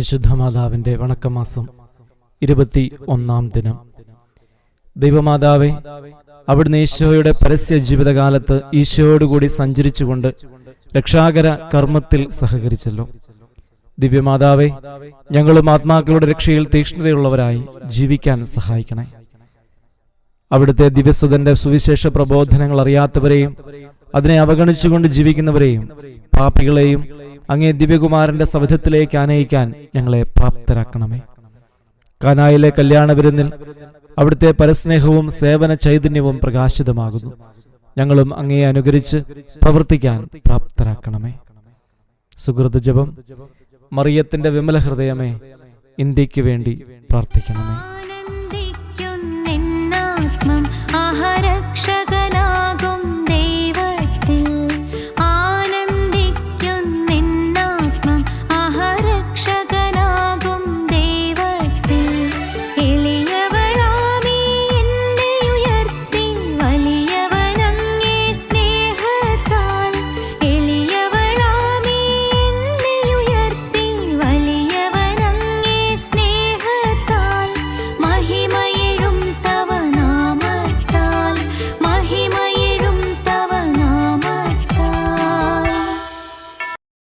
പരിശുദ്ധ മാതാവിന്റെ വണക്കമാസം ഇരുപത്തി ഒന്നാം ദിനം. ദൈവമാതാവെ അവിടുന്ന് ഈശോയുടെ പരസ്യ ജീവിതകാലത്ത് ഈശോയോടുകൂടി സഞ്ചരിച്ചുകൊണ്ട് രക്ഷാകര കർമ്മത്തിൽ സഹകരിച്ചല്ലോ. ദിവ്യമാതാവെ ഞങ്ങളും ആത്മാക്കളുടെ രക്ഷയിൽ തീക്ഷ്ണതയുള്ളവരായി ജീവിക്കാൻ സഹായിക്കണേ. അവിടുത്തെ ദിവ്യസുതന്റെ സുവിശേഷ പ്രബോധനങ്ങൾ അറിയാത്തവരെയും അതിനെ അവഗണിച്ചുകൊണ്ട് ജീവിക്കുന്നവരെയും പാപികളെയും അങ്ങേ ദിവ്യകുമാരന്റെ സവിധത്തിലേക്ക് ആനയിക്കാൻ ഞങ്ങളെ പ്രാപ്തരാക്കണമേ. കാനായിലെ കല്യാണ വിരുന്നിൽ അവിടുത്തെ പരസ്നേഹവും സേവന ചൈതന്യവും പ്രകാശിതമാകുന്നു. ഞങ്ങളും അങ്ങയെ അനുകരിച്ച് പ്രവർത്തിക്കാൻ പ്രാപ്തരാക്കണമേ. സുഹൃത് ജപം മറിയത്തിന്റെ വിമല ഹൃദയമേ ഇന്ത്യയ്ക്ക് വേണ്ടി പ്രാർത്ഥിക്കണമേ.